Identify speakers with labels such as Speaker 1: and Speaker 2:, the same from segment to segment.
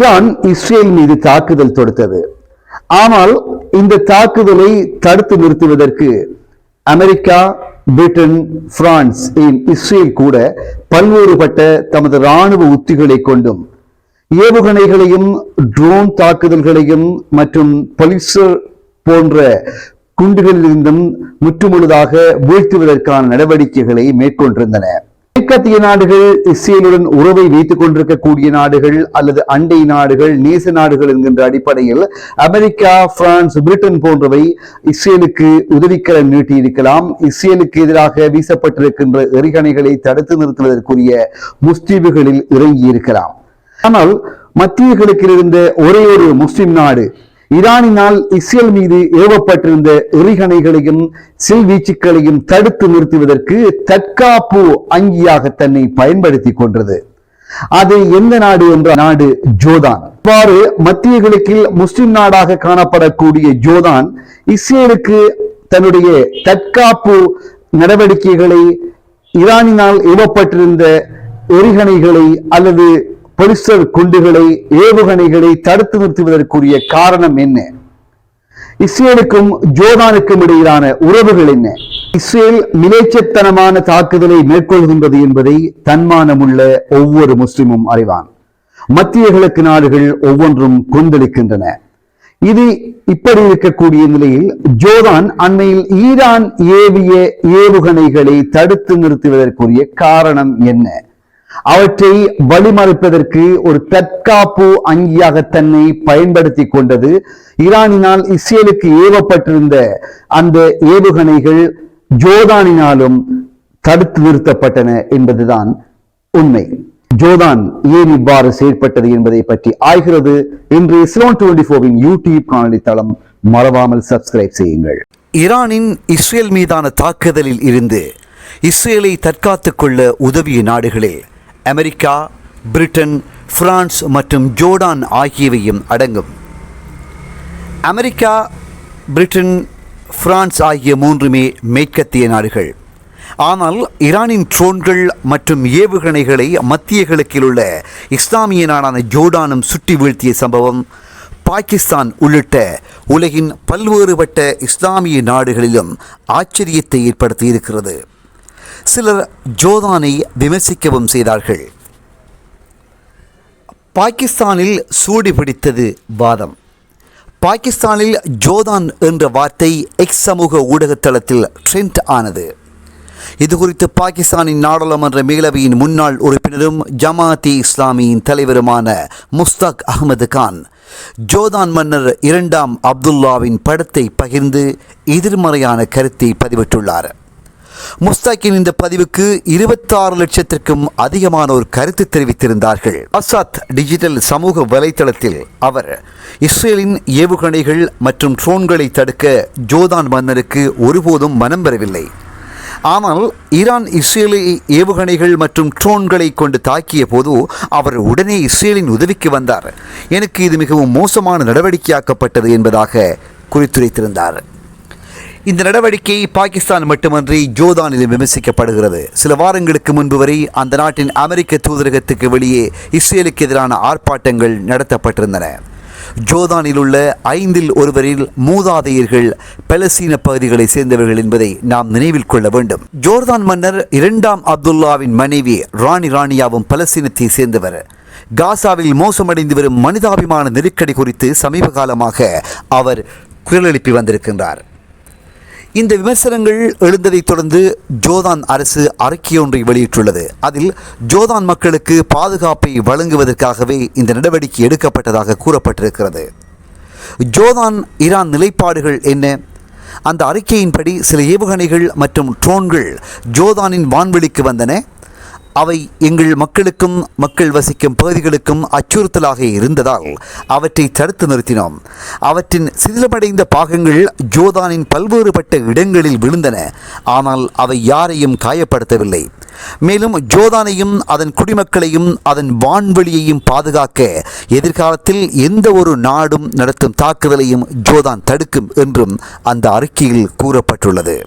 Speaker 1: Iran Israel மீது தாக்குதல் தொடுத்தது. ஆனால் இந்த தாக்குதலை தடுத்து நிறுத்துவதற்கு அமெரிக்கா பிரிட்டன் பிரான்ஸ் இஸ்ரேல் கூட பல்வேறுபட்ட தமது ராணுவ உத்திகளை கொண்டும் ஏவுகணைகளையும் ட்ரோன் தாக்குதல்களையும் மற்றும் பொலிசர் போன்ற குண்டுகளிலிருந்தும் முற்றுமுழுதாக வீழ்த்துவதற்கான நடவடிக்கைகளை மேற்கொண்டிருந்தன. மேற்கத்திய நாடுகள் இஸ்ரேலுடன் உறவை வைத்துக் கொண்டிருக்கக்கூடிய நாடுகள் அல்லது அண்டை நாடுகள் நேச நாடுகள் என்கின்ற அடிப்படையில் அமெரிக்கா பிரான்ஸ் பிரிட்டன் போன்றவை இஸ்ரேலுக்கு உதவிக்கரம் நீட்டியிருக்கலாம். இஸ்ரேலுக்கு எதிராக வீசப்பட்டிருக்கின்ற எறிகணைகளை தடுத்து நிறுத்துவதற்குரிய முஸ்தீபுகளில் இறங்கியிருக்கலாம். ஆனால் மத்திய கிழக்கில் இருந்த ஒரே ஒரு முஸ்லிம் நாடு ஈரானினால் இஸ்ரேல் மீது ஏவப்பட்டிருந்த எறிகணைகளையும் சில்வீச்சுக்களையும் தடுத்து நிறுத்துவதற்கு தற்காப்பு அங்கியாக தன்னை பயன்படுத்திக் கொண்டது. அது எந்த நாடு என்ற நாடு ஜோதான் இவ்வாறு மத்திய கிழக்கில் முஸ்லிம் நாடாக காணப்படக்கூடிய ஜோதான் இஸ்ரேலுக்கு தன்னுடைய தற்காப்பு நடவடிக்கைகளை ஈரானினால் ஏவப்பட்டிருந்த எறிகணைகளை அல்லது பொலிஸ்டர் குண்டுகளை ஏவுகணைகளை தடுத்து நிறுத்துவதற்குரிய காரணம் என்ன? இஸ்ரேலுக்கும் ஜோர்டானுக்கும் இடையிலான உறவுகள் என்ன? இஸ்ரேல் மிலேச்சத்தனமான தாக்குதலை மேற்கொள்கின்றது என்பதை தன்மானமுள்ள ஒவ்வொரு முஸ்லிமும் அறிவான். மத்திய கிழக்கு நாடுகள் ஒவ்வொன்றும் கொந்தளிக்கின்றன. இது இப்படி இருக்கக்கூடிய நிலையில் ஜோர்டான் அண்மையில் ஈரான் ஏவிய ஏவுகணைகளை தடுத்து நிறுத்துவதற்குரிய காரணம் என்ன? அவற்றை வழிமறிப்பதற்கு ஒரு தற்காப்பு அங்கியாக தன்னை பயன்படுத்தி கொண்டது. ஈரானினால் இஸ்ரேலுக்கு ஏவப்பட்டிருந்த அந்த ஏவுகணைகள் ஜோதானினாலும் தடுத்து நிறுத்தப்பட்டன என்பதுதான் உண்மை. ஜோதான் ஏன் இவ்வாறு செயற்பட்டது என்பதை பற்றி ஆய்கிறது இன்று இஸ்லான் டுவெண்டி போரின் யூடியூப் காணொலி தளம் மறவாமல் சப்ஸ்கிரைப் செய்யுங்கள்.
Speaker 2: ஈரானின் இஸ்ரேல் மீதான தாக்குதலில் இருந்து இஸ்ரேலை தற்காத்துக் கொள்ள உதவிய நாடுகளில் அமெரிக்கா பிரிட்டன் பிரான்ஸ் மற்றும் ஜோர்டான் ஆகியவையும் அடங்கும். அமெரிக்கா பிரிட்டன் பிரான்ஸ் ஆகிய மூன்றுமே மேற்கத்திய நாடுகள். ஆனால் ஈரானின் ட்ரோன்கள் மற்றும் ஏவுகணைகளை மத்திய கிழக்கில் உள்ள இஸ்லாமிய நாடான ஜோர்டானும் சுட்டி வீழ்த்திய சம்பவம் பாகிஸ்தான் உள்ளிட்ட உலகின் பல்வேறுபட்ட இஸ்லாமிய நாடுகளிலும் ஆச்சரியத்தை ஏற்படுத்தியிருக்கிறது. சிலர் ஜோதானை விமர்சிக்கவும் செய்தார்கள். பாகிஸ்தானில் சூடு பிடித்தது வாதம். பாகிஸ்தானில் ஜோதான் என்ற வார்த்தை எக்ஸ் சமூக ஊடகத்தளத்தில் ட்ரெண்ட் ஆனது. இது குறித்து பாகிஸ்தானின் நாடாளுமன்ற மேலவையின் முன்னாள் உறுப்பினரும் ஜமாத்தி இஸ்லாமியின் தலைவருமான முஸ்தாக் அகமது கான் ஜோதான் மன்னர் இரண்டாம் அப்துல்லாவின் படத்தை பகிர்ந்து எதிர்மறையான கருத்தை பதிவிட்டுள்ளார். முஸ்தாக்கின் இந்த பதிவுக்கு இருபத்தாறு லட்சத்திற்கும் அதிகமானோர் கருத்து தெரிவித்திருந்தார்கள். அசாத் டிஜிட்டல் சமூக வலைதளத்தில் அவர் இஸ்ரேலின் ஏவுகணைகள் மற்றும் ட்ரோன்களை தடுக்க ஜோதான் மன்னருக்கு ஒருபோதும் மனம் பெறவில்லை ஆனால் ஈரான் இஸ்ரேலை ஏவுகணைகள் மற்றும் ட்ரோன்களை கொண்டு தாக்கிய போது அவர் உடனே இஸ்ரேலின் உதவிக்கு வந்தார். எனக்கு இது மிகவும் மோசமான நடவடிக்கையாக்கப்பட்டது என்பதாக குறித்துரைத்திருந்தார். இந்த நடவடிக்கை பாகிஸ்தான் மட்டுமன்றி ஜோர்தானிலும் விமர்சிக்கப்படுகிறது. சில வாரங்களுக்கு முன்பு வரை அந்த நாட்டின் அமெரிக்க தூதரகத்துக்கு வெளியே இஸ்ரேலுக்கு எதிரான ஆர்ப்பாட்டங்கள் நடத்தப்பட்டிருந்தன. ஜோர்தானில் உள்ள ஐந்தில் ஒருவரில் மூதாதையர்கள் பலஸ்தீன பகுதிகளை சேர்ந்தவர்கள் என்பதை நாம் நினைவில் கொள்ள வேண்டும். ஜோர்தான் மன்னர் இரண்டாம் அப்துல்லாவின் மனைவி ராணி ராணியாவும் பலஸ்தீனத்தை சேர்ந்தவர். காசாவில் மோசமடைந்து வரும் மனிதாபிமான நெருக்கடி குறித்து சமீப காலமாக அவர் குரல் எழுப்பி வந்திருக்கின்றார். இந்த விமர்சனங்கள் எழுந்ததைத் தொடர்ந்து ஜோதான் அரசு அறிக்கையொன்றை வெளியிட்டுள்ளது. அதில் ஜோதான் மக்களுக்கு பாதுகாப்பை வழங்குவதற்காகவே இந்த நடவடிக்கை எடுக்கப்பட்டதாக கூறப்பட்டிருக்கிறது. ஜோதான் ஈரான் நிலைப்பாடுகள் என்ன? அந்த அறிக்கையின்படி சில ஏவுகணைகள் மற்றும் ட்ரோன்கள் ஜோதானின் வான்வெளிக்கு வந்தன. அவை எங்கள் மக்களுக்கும் மக்கள் வசிக்கும் பகுதிகளுக்கும் அச்சுறுத்தலாக இருந்ததால் அவற்றை தடுத்து நிறுத்தினோம். அவற்றின் சிதிலமடைந்த பாகங்கள் ஜோதானின் பல்வேறுபட்ட இடங்களில் விழுந்தன. ஆனால் அவை யாரையும் காயப்படுத்தவில்லை. மேலும் ஜோதானையும் அதன் குடிமக்களையும் அதன் வான்வெளியையும் பாதுகாக்க எதிர்காலத்தில் எந்த ஒரு நாடும் நடத்தும் தாக்குதலையும் ஜோதான் தடுக்கும் என்றும் அந்த அறிக்கையில் கூறப்பட்டுள்ளது.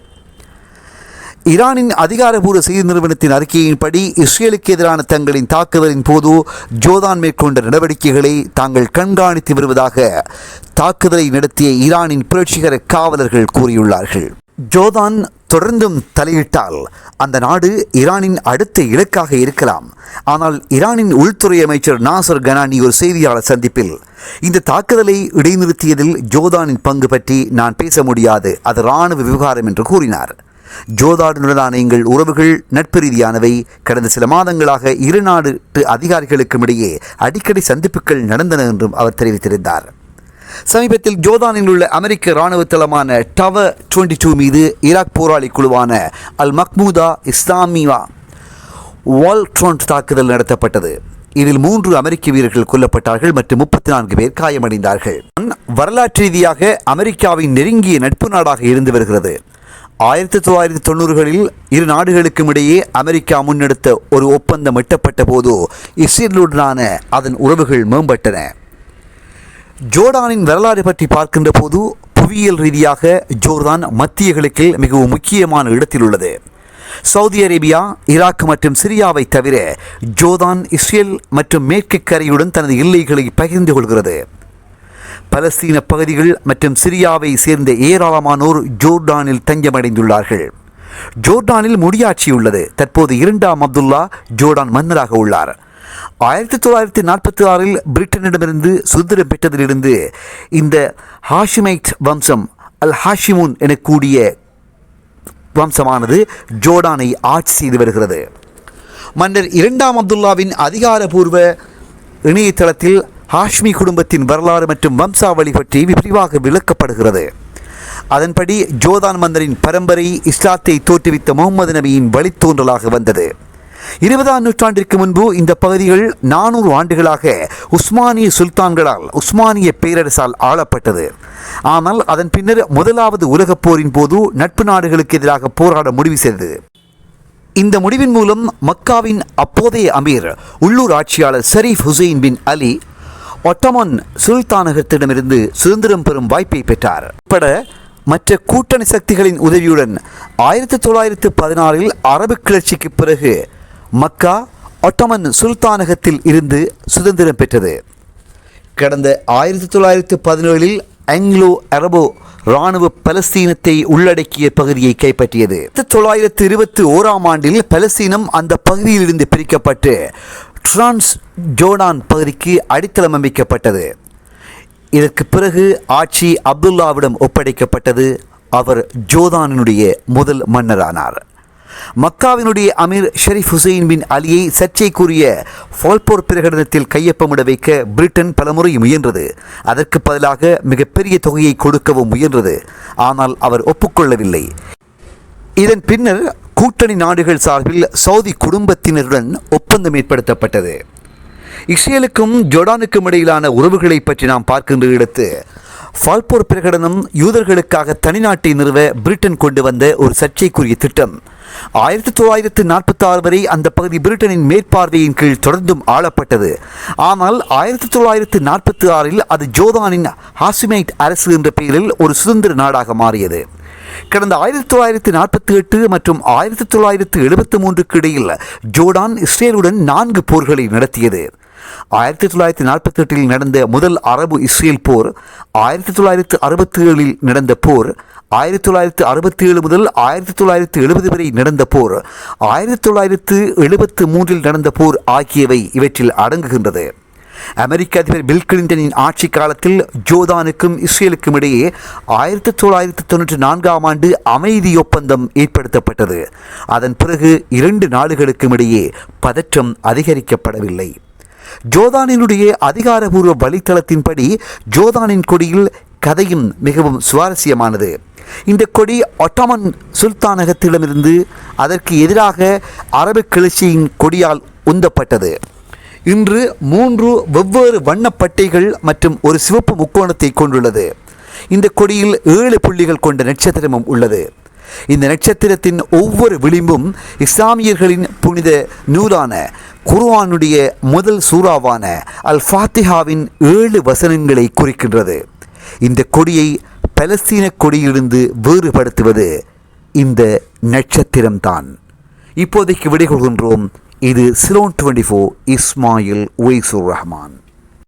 Speaker 2: ஈரானின் அதிகாரபூர்வ செய்தி நிறுவனத்தின் அறிக்கையின்படி இஸ்ரேலுக்கு எதிரான தங்களின் தாக்குதலின் போது ஜோதான் மேற்கொண்ட நடவடிக்கைகளை தாங்கள் கண்காணித்து வருவதாக தாக்குதலை நடத்திய ஈரானின் புரட்சிகர காவலர்கள் கூறியுள்ளார்கள். ஜோதான் தொடர்ந்தும் தலையிட்டால் அந்த நாடு ஈரானின் அடுத்த இலக்காக இருக்கலாம். ஆனால் ஈரானின் உள்துறை அமைச்சர் நாசர் கனானி ஒரு செய்தியாளர் சந்திப்பில் இந்த தாக்குதலை இடைநிறுத்தியதில் ஜோதானின் பங்கு பற்றி நான் பேச முடியாது அது இராணுவ விவகாரம் என்று கூறினார். ஜோர்தானுடனான எங்கள் உறவுகள் நட்பு ரீதியானவை கடந்த சில மாதங்களாக இரு நாடு அதிகாரிகளுக்கும் இடையே அடிக்கடி சந்திப்புகள் நடந்தன என்றும் அவர் தெரிவித்திருந்தார். சமீபத்தில் ஜோர்தானில் உள்ள அமெரிக்க இராணுவ தளமான டவர் டுவெண்ட்டி டூ மீது ஈராக் போராளி குழுவான அல் மக்மூதா இஸ்லாமியா வால்ட்ரோன் தாக்குதல் நடத்தப்பட்டது. இதில் மூன்று அமெரிக்க வீரர்கள் கொல்லப்பட்டார்கள் மற்றும் முப்பத்தி நான்கு பேர் காயமடைந்தார்கள். வரலாற்று ரீதியாக அமெரிக்காவின் நெருங்கிய நட்பு நாடாக இருந்து வருகிறது. ஆயிரத்தி தொள்ளாயிரத்தி தொண்ணூறுகளில் இரு நாடுகளுக்கும் இடையே அமெரிக்கா முன்னெடுத்த ஒரு ஒப்பந்தம் எட்டப்பட்ட போது இஸ்ரேலுடனான அதன் உறவுகள் மேம்பட்டன. ஜோர்டானின் வரலாறு பற்றி பார்க்கின்ற போது புவியியல் ரீதியாக ஜோர்தான் மத்திய கிழக்கில் மிகவும் முக்கியமான இடத்தில் உள்ளது. சவுதி அரேபியா ஈராக் மற்றும் சிரியாவை தவிர ஜோர்தான் இஸ்ரேல் மற்றும் மேற்கு கரையுடன் தனது எல்லைகளை பகிர்ந்து கொள்கிறது. பலஸ்தீன பகுதிகள் மற்றும் சிரியாவை சேர்ந்த ஏராளமானோர் ஜோர்டானில் தஞ்சமடைந்துள்ளார்கள். ஜோர்டானில் முடியாட்சி உள்ளது. தற்போது இரண்டாம் அப்துல்லா ஜோர்டான் மன்னராக உள்ளார். ஆயிரத்தி தொள்ளாயிரத்தி நாற்பத்தி ஆறில் பிரிட்டனிடமிருந்து சுதந்திரம் பெற்றதிலிருந்து இந்த ஹாஷிமைட் வம்சம் அல் ஹாஷிமுன் எனக்கூடிய வம்சமானது ஜோர்டானை ஆட்சி செய்து வருகிறது. மன்னர் இரண்டாம் அப்துல்லாவின் அதிகாரபூர்வ இணையதளத்தில் ஹாஷ்மி குடும்பத்தின் வரலாறு மற்றும் வம்சாவளி பற்றி விரிவாக விளக்கப்படுகிறது. அதன்படி ஜோதான் மன்னரின் பரம்பரை இஸ்லாத்தை தோற்றுவித்த முகமது நபியின் வழித்தோன்றலாக வந்தது. இருபதாம் நூற்றாண்டிற்கு முன்பு இந்த பகுதிகள் நானூறு ஆண்டுகளாக உஸ்மானிய சுல்தான்களால் உஸ்மானிய பேரரசால் ஆளப்பட்டது. ஆனால் அதன் பின்னர் முதலாவது உலகப் போரின் போது நட்பு நாடுகளுக்கு எதிராக போராட முடிவு செய்தது. இந்த முடிவின் மூலம் மக்காவின் அப்போதைய அமீர் உள்ளூர் ஆட்சியாளர் Sharif Hussein bin Ali Ottoman சுல்தானகத்திடமிருந்து சுதந்திரம் பெறும் வாய்ப்பை பெற்றார். உட்பட மற்ற கூட்டணி சக்திகளின் உதவியுடன் ஆயிரத்தி தொள்ளாயிரத்து பதினாறில் அரபு கிளர்ச்சிக்கு பிறகு மக்கா ஒட்டமன் சுல்தானகத்தில் இருந்து சுதந்திரம் பெற்றது. கடந்த ஆயிரத்தி தொள்ளாயிரத்து பதினேழில் ஆங்கிலோ அரபோ இராணுவ பலஸ்தீனத்தை உள்ளடக்கிய பகுதியை கைப்பற்றியது. ஆயிரத்தி தொள்ளாயிரத்து இருபத்தி ஓராம் ஆண்டில் பலஸ்தீனம் அந்த பகுதியிலிருந்து பிரிக்கப்பட்டு டிரான்ஸ் ஜோர்டான் பகுதிக்கு அடித்தளம் அமைக்கப்பட்டது. இதற்கு பிறகு ஆட்சி அப்துல்லாவிடம் ஒப்படைக்கப்பட்டது. அவர் ஜோதானினுடைய முதல் மன்னரானார். மக்காவினுடைய அமீர் ஷெரீப் ஹுசைன் பின் அலியை சர்ச்சைக்குரிய ஃபால்போர் பிரகடனத்தில் கையொப்பமிட வைக்க பிரிட்டன் பலமுறை முயன்றது. அதற்கு பதிலாக மிகப்பெரிய தொகையை கொடுக்கவும் முயன்றது. ஆனால் அவர் ஒப்புக்கொள்ளவில்லை. இதன் பின்னர் கூட்டணி நாடுகள் சார்பில் சவுதி குடும்பத்தினருடன் ஒப்பந்தம் ஏற்படுத்தப்பட்டது. இஸ்ரேலுக்கும் ஜோர்டானுக்கும் இடையிலான உறவுகளை பற்றி நாம் பார்க்கின்ற இடத்து ஃபால்போர் பிரகடனம் யூதர்களுக்காக தனிநாட்டை நிறுவ பிரிட்டன் கொண்டு வந்த ஒரு சர்ச்சைக்குரிய திட்டம். ஆயிரத்தி தொள்ளாயிரத்து நாற்பத்தி ஆறு வரை அந்த பகுதி பிரிட்டனின் மேற்பார்வையின் கீழ் தொடர்ந்தும் ஆளப்பட்டது. ஆனால் ஆயிரத்தி தொள்ளாயிரத்து நாற்பத்தி ஆறில் அது ஜோதானின் ஹாசிமைட் அரசு என்ற பெயரில் ஒரு சுதந்திர நாடாக மாறியது. கடந்த ஆயிரத்தி தொள்ளாயிரத்தி நாற்பத்தி எட்டு மற்றும் ஆயிரத்தி தொள்ளாயிரத்து எழுபத்தி மூன்றுக்கு இடையில் ஜோர்டான் இஸ்ரேலுடன் நான்கு போர்களை நடத்தியது. ஆயிரத்தி தொள்ளாயிரத்தி நாற்பத்தி எட்டில் நடந்த முதல் அரபு இஸ்ரேல் போர் ஆயிரத்தி தொள்ளாயிரத்து அறுபத்தி ஏழில் நடந்த போர் ஆயிரத்தி தொள்ளாயிரத்து அறுபத்தி ஏழு முதல் ஆயிரத்தி தொள்ளாயிரத்து எழுபது வரை நடந்த போர் ஆயிரத்தி தொள்ளாயிரத்து எழுபத்து மூன்றில் நடந்த போர் ஆகியவை இவற்றில் அடங்குகின்றது. அமெரிக்க அதிபர் பில் கிளின்டனின் ஆட்சி காலத்தில் ஜோர்தானுக்கும் இஸ்ரேலுக்கும் இடையே ஆயிரத்தி தொள்ளாயிரத்தி தொண்ணூற்றி நான்காம் ஆண்டு அமைதி ஒப்பந்தம் ஏற்படுத்தப்பட்டது. அதன் பிறகு இரண்டு நாடுகளுக்கும் இடையே பதற்றம் அதிகரிக்கப்படவில்லை. ஜோர்தானினுடைய அதிகாரபூர்வ வழித்தளத்தின்படி ஜோர்தானின் கொடியில் கதையும் மிகவும் சுவாரஸ்யமானது. இந்த கொடி ஒட்டமன் சுல்தானகத்திடமிருந்து அதற்கு எதிராக அரபு கிளர்ச்சியின் கொடியால் உந்தப்பட்டது. இன்று மூன்று வெவ்வேறு வண்ணப்பட்டைகள் மற்றும் ஒரு சிவப்பு முக்கோணத்தை கொண்டுள்ளது. இந்த கொடியில் ஏழு புள்ளிகள் கொண்ட நட்சத்திரமும் உள்ளது. இந்த நட்சத்திரத்தின் ஒவ்வொரு விளிம்பும் இஸ்லாமியர்களின் புனித நூலான குர்ஆனுடைய முதல் சூறாவான அல் ஃபாத்திஹாவின் ஏழு வசனங்களை குறிக்கின்றது. இந்த கொடியை பலஸ்தீன கொடியிலிருந்து வேறுபடுத்துவது இந்த நட்சத்திரம்தான். இப்போதைக்கு விடைகொள்கின்றோம் இது சிலோன் டுவெண்ட்டி ஃபோர் இஸ்மாயில் உயிசுர் ரஹ்மான்.